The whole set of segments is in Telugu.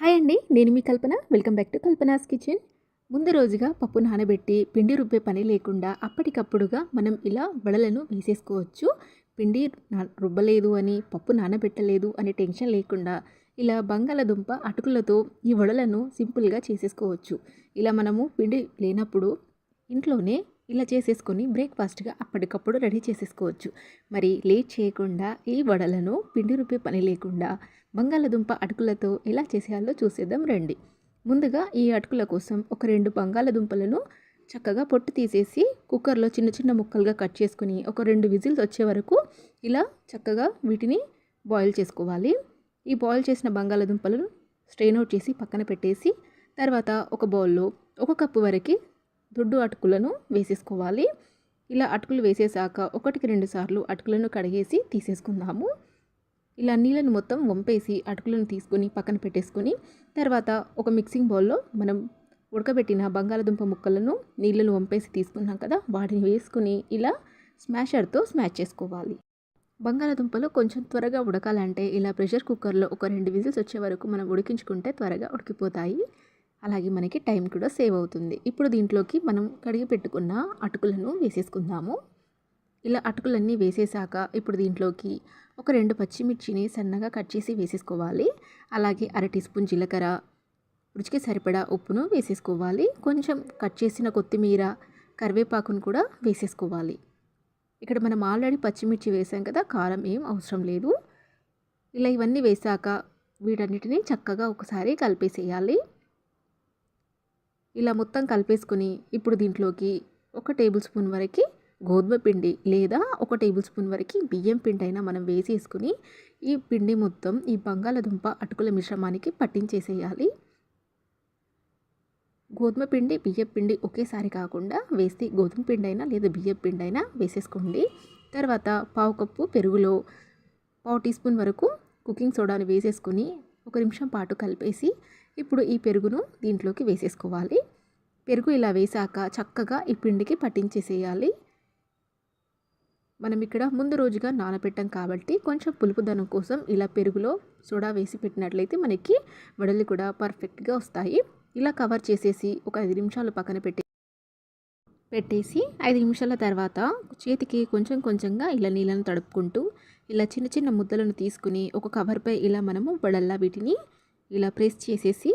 హాయ్ అండి నేను మీ Kalpana. Welcome back to Kalpana's kitchen ముందు రోజుగా పప్పు నానబెట్టి పిండి రుబ్బే పని లేకుండా అప్పటికప్పుడుగా మనం ఇలా వడలను వేసేసుకోవచ్చు. పిండి రుబ్బలేదు అని పప్పు నానబెట్టలేదు అనే టెన్షన్ లేకుండా ఇలా బంగాళదుంప అటుకులతో ఈ వడలను సింపుల్గా చేసేసుకోవచ్చు. ఇలా మనము పిండి లేనప్పుడు ఇంట్లోనే ఇలా చేసేసుకొని బ్రేక్ఫాస్ట్గా అప్పటికప్పుడు రెడీ చేసేసుకోవచ్చు. మరి లేట్ చేయకుండా ఈ వడలను పిండి రూపే పని లేకుండా బంగాళదుంప అటుకులతో ఎలా చేసేయాలో చూసేద్దాం రండి. ముందుగా ఈ అటుకుల కోసం ఒక రెండు బంగాళదుంపలను చక్కగా పొట్టు తీసేసి కుక్కర్లో చిన్న చిన్న ముక్కలుగా కట్ చేసుకుని ఒక రెండు విజిల్స్ వచ్చే వరకు ఇలా చక్కగా వీటిని బాయిల్ చేసుకోవాలి. ఈ బాయిల్ చేసిన బంగాళదుంపలను స్ట్రెయిన్ అవుట్ చేసి పక్కన పెట్టేసి తర్వాత ఒక బౌల్లో ఒక కప్పు వరకు దొడ్డు అటుకులను వేసేసుకోవాలి. ఇలా అటుకులు వేసేసాక ఒకటికి రెండు సార్లు అటుకులను కడిగేసి తీసేసుకుందాము. ఇలా నీళ్ళను మొత్తం వంపేసి అటుకులను తీసుకొని పక్కన పెట్టేసుకొని తర్వాత ఒక మిక్సింగ్ బౌల్లో మనం ఉడకబెట్టిన బంగాళదుంప ముక్కలను నీళ్ళను వంపేసి తీసుకున్నాం కదా వాటిని వేసుకుని ఇలా స్మాషర్తో స్మాష్ చేసుకోవాలి. బంగాళదుంపలు కొంచెం త్వరగా ఉడకాలంటే ఇలా ప్రెషర్ కుక్కర్లో ఒక రెండు విజిల్స్ వచ్చే వరకు మనం ఉడికించుకుంటే త్వరగా ఉడికిపోతాయి. అలాగే మనకి టైం కూడా సేవ్ అవుతుంది. ఇప్పుడు దీంట్లోకి మనం కడిగి పెట్టుకున్న అటుకులను వేసేసుకుందాము. ఇలా అటుకులన్నీ వేసేసాక ఇప్పుడు దీంట్లోకి ఒక రెండు పచ్చిమిర్చిని సన్నగా కట్ చేసి వేసేసుకోవాలి. అలాగే అర టీ స్పూన్ జీలకర్ర రుచికి సరిపడా ఉప్పును వేసేసుకోవాలి. కొంచెం కట్ చేసిన కొత్తిమీర కరివేపాకును కూడా వేసేసుకోవాలి. ఇక్కడ మనం ఆల్రెడీ పచ్చిమిర్చి వేసాం కదా కారం ఏం అవసరం లేదు. ఇలా ఇవన్నీ వేసాక వీటన్నిటిని చక్కగా ఒకసారి కలిపేసేయాలి. ఇలా మొత్తం కలిపేసుకుని ఇప్పుడు దీంట్లోకి ఒక టేబుల్ స్పూన్ వరకు గోధుమ పిండి లేదా ఒక టేబుల్ స్పూన్ వరకు బియ్యం పిండి అయినా మనం వేసేసుకుని ఈ పిండి మొత్తం ఈ బంగాళదుంప అటుకుల మిశ్రమానికి పట్టించేసేయాలి. గోధుమ పిండి బియ్యం పిండి ఒకేసారి కాకుండా వేస్తే గోధుమ పిండి అయినా లేదా బియ్యం పిండి అయినా వేసేసుకోండి. తర్వాత పావు కప్పు పెరుగులో పావు టీ స్పూన్ వరకు కుకింగ్ సోడాని వేసేసుకుని ఒక నిమిషం పాటు కలిపేసి ఇప్పుడు ఈ పెరుగును దీంట్లోకి వేసేసుకోవాలి. పెరుగు ఇలా వేసాక చక్కగా ఈ పిండికి పట్టించేసేయాలి. మనం ఇక్కడ ముందు రోజుగా నానబెట్టాం కాబట్టి కొంచెం పులుపుదనం కోసం ఇలా పెరుగులో సోడా వేసి పెట్టినట్లయితే మనకి వడలు కూడా పర్ఫెక్ట్గా వస్తాయి. ఇలా కవర్ చేసేసి ఒక ఐదు నిమిషాలు పక్కన పెట్టి పెట్టేసి ఐదు నిమిషాల తర్వాత చేతికి కొంచెం కొంచెంగా ఇలా నీళ్ళను తడుపుకుంటూ ఇలా చిన్న చిన్న ముద్దలను తీసుకుని ఒక కవర్పై ఇలా మనము వడల్లా వీటిని ఇలా ప్రెస్ చేసేసి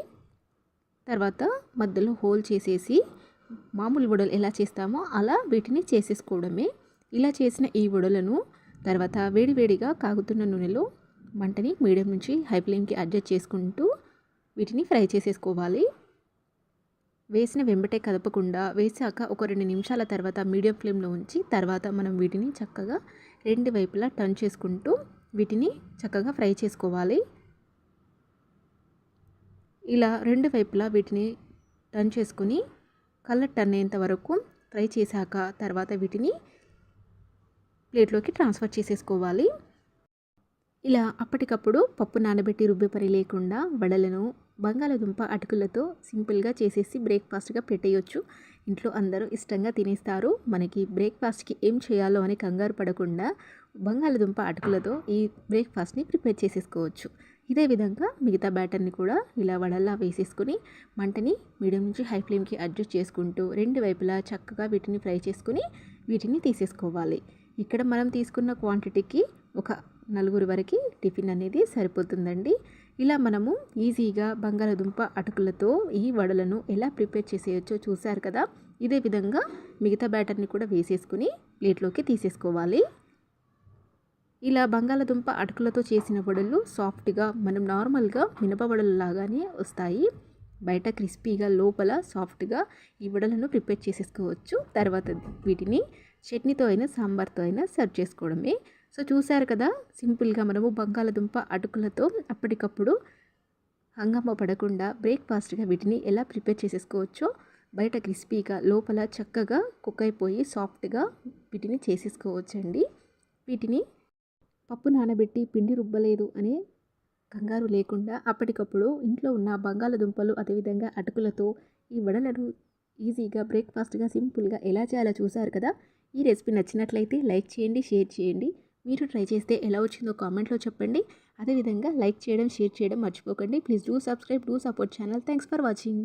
తర్వాత మధ్యలో హోల్ చేసేసి మామూలు వడలు ఎలా చేస్తామో అలా వీటిని చేసేసుకోవడమే. ఇలా చేసిన ఈ వడలను తర్వాత వేడివేడిగా కాగుతున్న నూనెలో మంటని మీడియం నుంచి హై ఫ్లేమ్కి అడ్జస్ట్ చేసుకుంటూ వీటిని ఫ్రై చేసేసుకోవాలి. వేసిన వెంబటే కదపకుండా వేసాక ఒక రెండు నిమిషాల తర్వాత మీడియం ఫ్లేమ్లో ఉంచి తర్వాత మనం వీటిని చక్కగా రెండు వైపులా టర్న్ చేసుకుంటూ వీటిని చక్కగా ఫ్రై చేసుకోవాలి. ఇలా రెండు వైపులా వీటిని టర్న్ చేసుకుని కలర్ టర్న్ అయ్యేంత వరకు ఫ్రై చేశాక తర్వాత వీటిని ప్లేట్లోకి ట్రాన్స్ఫర్ చేసేసుకోవాలి. ఇలా అప్పటికప్పుడు పప్పు నానబెట్టి రుబ్బే పని లేకుండా వడలను బంగాళదుంప అటుకులతో సింపుల్గా చేసేసి బ్రేక్ఫాస్ట్గా పెట్టేయొచ్చు. ఇంట్లో అందరూ ఇష్టంగా తినేస్తారు. మనకి బ్రేక్ఫాస్ట్కి ఏం చేయాలో అని కంగారు పడకుండా బంగాళదుంప అటుకులతో ఈ బ్రేక్ఫాస్ట్ని ప్రిపేర్ చేసేసుకోవచ్చు. ఇదే విధంగా మిగతా బ్యాటర్ని కూడా ఇలా వడల్లా వేసేసుకుని మంటని మీడియం నుంచి హై ఫ్లేమ్కి అడ్జస్ట్ చేసుకుంటూ రెండు వైపులా చక్కగా వీటిని ఫ్రై చేసుకుని వీటిని తీసేసుకోవాలి. ఇక్కడ మనం తీసుకున్న క్వాంటిటీకి ఒక నలుగురు వరకు టిఫిన్ అనేది సరిపోతుందండి. ఇలా మనము ఈజీగా బంగాళదుంప అటుకులతో ఈ వడలను ఎలా ప్రిపేర్ చేసేయచ్చో చూశారు కదా? ఇదే విధంగా మిగతా బ్యాటర్ని కూడా వేసేసుకుని ప్లేట్లోకి తీసేసుకోవాలి. ఇలా బంగాళదుంప అటుకులతో చేసిన వడలు సాఫ్ట్గా మనం నార్మల్గా మినప వడలు లాగానే వస్తాయి. బయట క్రిస్పీగా లోపల సాఫ్ట్గా ఈ వడలను ప్రిపేర్ చేసేసుకోవచ్చు. తర్వాత వీటిని చట్నీతో అయినా సాంబార్తో అయినా సర్వ్ చేసుకోవడమే. సో చూసారు కదా సింపుల్గా మనము బంగాళదుంప అటుకులతో అప్పటికప్పుడు హంగమ్మ పడకుండా బ్రేక్ఫాస్ట్గా వీటిని ఎలా ప్రిపేర్ చేసేసుకోవచ్చో బయట క్రిస్పీగా లోపల చక్కగా కుక్ అయిపోయి సాఫ్ట్గా వీటిని చేసేసుకోవచ్చండి. వీటిని పప్పు నానబెట్టి పిండి రుబ్బలేదు అనే కంగారు లేకుండా అప్పటికప్పుడు ఇంట్లో ఉన్న బంగాళదుంపలు అదేవిధంగా అటుకులతో ఈ వడలను ఈజీగా బ్రేక్ఫాస్ట్గా సింపుల్గా ఎలా చేయాలో చూసారు కదా? ఈ రెసిపీ నచ్చినట్లయితే లైక్ చేయండి షేర్ చేయండి. మీరు ట్రై చేస్తే ఎలా వచ్చిందో కామెంట్లో చెప్పండి. అదేవిధంగా లైక్ చేయడం షేర్ చేయడం మర్చిపోకండి. Please do subscribe do support channel. Thanks for watching.